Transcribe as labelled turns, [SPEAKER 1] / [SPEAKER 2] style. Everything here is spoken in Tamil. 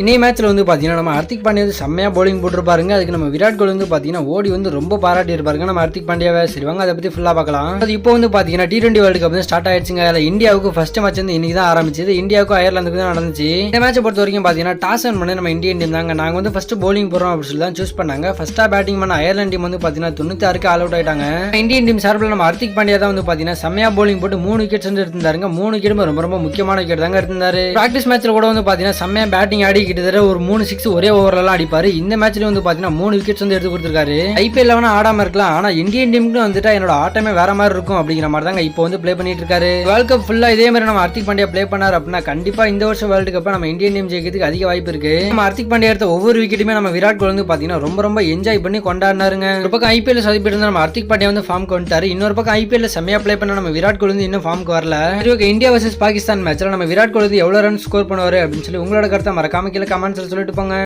[SPEAKER 1] இன்னைய மேட்ச்ல வந்து பாத்தீங்கன்னா நம்ம ஹர்திக் பாண்டியா வந்து செம்மையா போலிங் போட்டிருப்பாருங்க அதுக்கு நம்ம விராட் கோலி வந்து பாத்தீங்கன்னா ஓடி வந்து ரொம்ப பாராட்டி இருப்பாருங்க. நம்ம ஹர்திக் பாண்டியாவை. சரிவாங்க அதை பத்தி ஃபுல்லா பார்க்கலாம். அது இப்போ வந்து பாத்தீங்கன்னா டி டுவெண்ட்டி வேர்ல்டு கப் வந்து ஸ்டார்ட் ஆயிடுச்சுங்க. அதில் இந்தியாவுக்கு ஃபர்ஸ்ட் மேட்ச் வந்து இன்னைக்கு தான் ஆரம்பிச்சது. இந்தியாவுக்கும் அயர்லாந்துக்கு தான் நடந்துச்சு. இந்த மேட்ச் பொறுத்த வரைக்கும் பாத்தீங்கன்னா டாஸ் ஆன் பண்ணி நம்ம இந்தியன் டீம் தாங்க. நாங்க வந்து ஃபர்ஸ்ட் போலிங் போறோம் அப்படின்னு சொல்லி தான் சூஸ் பண்ணாங்க. ஃபர்ஸ்டா பேட்டிங் பண்ண அயர்லாந்து டீம் வந்து பாத்தீங்கன்னா தொண்ணூத்தி ஆறுக்கு ஆல் அவுட் ஆயிட்டாங்க இந்தியன் டீம் சார்பில் நம்ம ஹர்திக் பாண்டியா தான் வந்து பாத்தீங்கன்னா செம்மையா போலிங் போட்டு மூணு விக்கெட்ஸ் வந்து எடுத்திருந்தாருங்க. மூணு விக்கெட் ரொம்ப ரொம்ப முக்கியமான விக்கெட் தாங்க எடுத்திருந்தாரு. பிராக்டிஸ் மேட்ச்ல கூட வந்து பாத்தீங்கன்னா செம்மையா பேட்டிங் ஆடி கிட்டத்தட்ட ஒரு மூணு சிக்ஸ் ஒரே ஓவர்லாம் அடிப்பாரு. இந்த மேட்ச்ல வந்து பாத்தீங்கன்னா மூணு விக்கெட்ஸ் வந்து எடுத்து கொடுத்துருக்காரு. ஐபிஎல் வேணா ஆடாம இருக்கலாம். ஆனா இந்தியன் டீமுக்கு வந்துட்டு என்னோட ஆட்டமே வேற மாதிரி இருக்கும் அப்படிங்கிற மாதிரி தாங்க இப்போ வந்து ப்ளே பண்ணிட்டு இருக்காரு. வேர்ல்ட் கப் ஃபுல்லா இதே மாதிரி நம்ம ஹர்திக் பாண்டியா ப்ளே பண்ணாரு அப்படின்னா கண்டிப்பா இந்த வருஷம் வேர்ல்டு கப் நம்ம இந்தியன் டீம் ஜெயிக்கிறதுக்கு அதிக வாய்ப்பு இருக்கு. நம்ம ஹர்திக் பாண்டியா எடுத்த ஒவ்வொரு விக்கெட்டுமே நம்ம விராட் கோலி வந்து பாத்தீங்கன்னா ரொம்ப ரொம்ப என்ஜாய் பண்ணி கொண்டாடினாருங்க. ஒரு பக்கம் ஐபிஎல் சதிப்பிட்டு இருந்த நம்ம ஹர்திக் பாண்டியா வந்து ஃபார்ம் வந்துட்டாரு. இன்னொரு பக்கம் ஐபிஎல் செம்மையா ப்ளே பண்ண நம்ம விராட் கோலி வந்து இன்னும் ஃபார்முக்கு வரல. சரி ஓகே இந்தியா வர்சஸ் பாகிஸ்தான் மேட்ச்ல நம்ம விராட் கோலி எவ்வளவு ரன் ஸ்கோர் பண்ணுவாரு அப்படின்னு சொல்லி உங்களோட கருத்தை மறக்காம கீழே கமெண்ட்ஸில் சொல்லிட்டு போங்க.